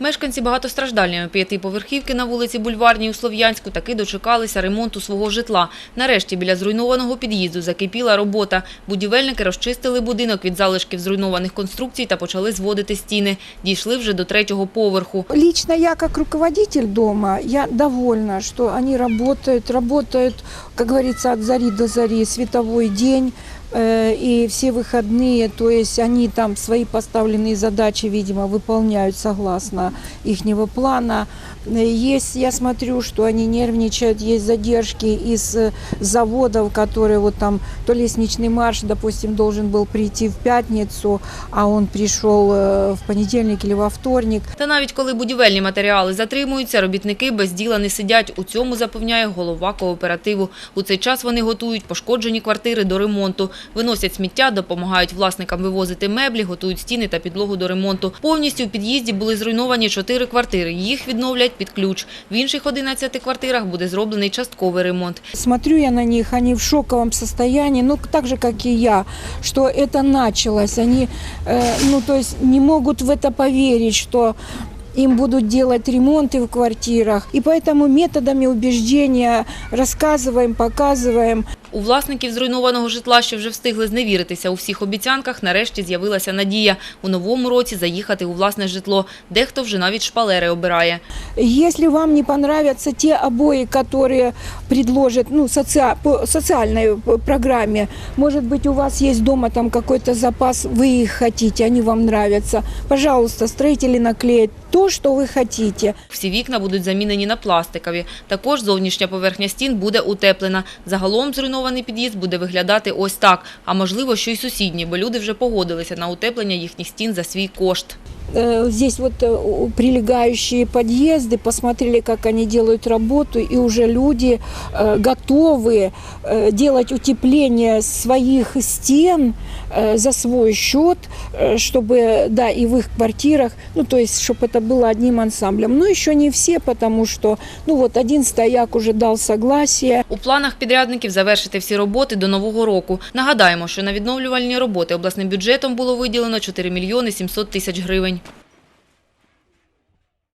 Мешканці багатостраждальної п'ятиповерхівки на вулиці Бульварній у Слов'янську таки дочекалися ремонту свого житла. Нарешті біля зруйнованого під'їзду закипіла робота. Будівельники розчистили будинок від залишків зруйнованих конструкцій та почали зводити стіни. Дійшли вже до третього поверху. Лично я как руководитель дома, я довольна, что они работают, работают, как говорится, от зари до зари, световой день и все выходные, то есть они там свои поставленные задачи, видимо, выполняют согласно ихнего плана. Э, Есть, я смотрю, что они нервничают, есть задержки из э, заводов, которые вот там, то лестничный марш, допустим, должен был прийти в пятницу, а он пришел э, в понедельник или во вторник. Та навіть коли будівельні матеріали затримуються, робітники без діла не сидять. У цьому запевняє голова кооперативу. У цей час вони готують пошкоджені квартири до ремонту, виносять сміття, допомагають власникам вивозити меблі, готують стіни та підлогу до ремонту. Повністю в під'їзді були зруйновані чотири квартири. Їх відновлять під ключ. В інших 11 квартирах буде зроблений частковий ремонт. Смотрю я на них, они в шоковом состоянии, ну так же, как и я, что это началось. Они, э, ну то есть не могут в это поверить, что им будут делать ремонты в квартирах. И поэтому методами убеждения рассказываем, показываем. У власників зруйнованого житла, що вже встигли зневіритися у всіх обіцянках, нарешті з'явилася надія у новому році заїхати у власне житло. Дехто вже навіть шпалери обирає. Если вам не понравятся те обои, которые предложат ну, соци- по социальной п- программе, может быть, у вас есть дома там какой-то запас, вы их хотите, они вам нравятся, пожалуйста, строители наклеят то, что вы хотите. Всі вікна будуть замінені на пластикові. Також зовнішня поверхня стін буде утеплена. Загалом зруйнований під'їзд буде виглядати ось так. А можливо, що й сусідні, бо люди вже погодилися на утеплення їхніх стін за свій кошт. Э, Здесь вот э, у- прилегающие подъезды, посмотрели, как они делают работу, и уже люди э, готовы э, делать утепление своих стен э, за свой счет, э, чтобы, да, и в их квартирах, ну, то есть, чтобы это было одним ансамблем. Но еще не все, потому что, ну, вот один стояк уже дал согласие, У планах підрядників завершити всі роботи до нового року. Нагадаємо, що на відновлювальні роботи обласним бюджетом було виділено 4 мільйони 700 тисяч гривень.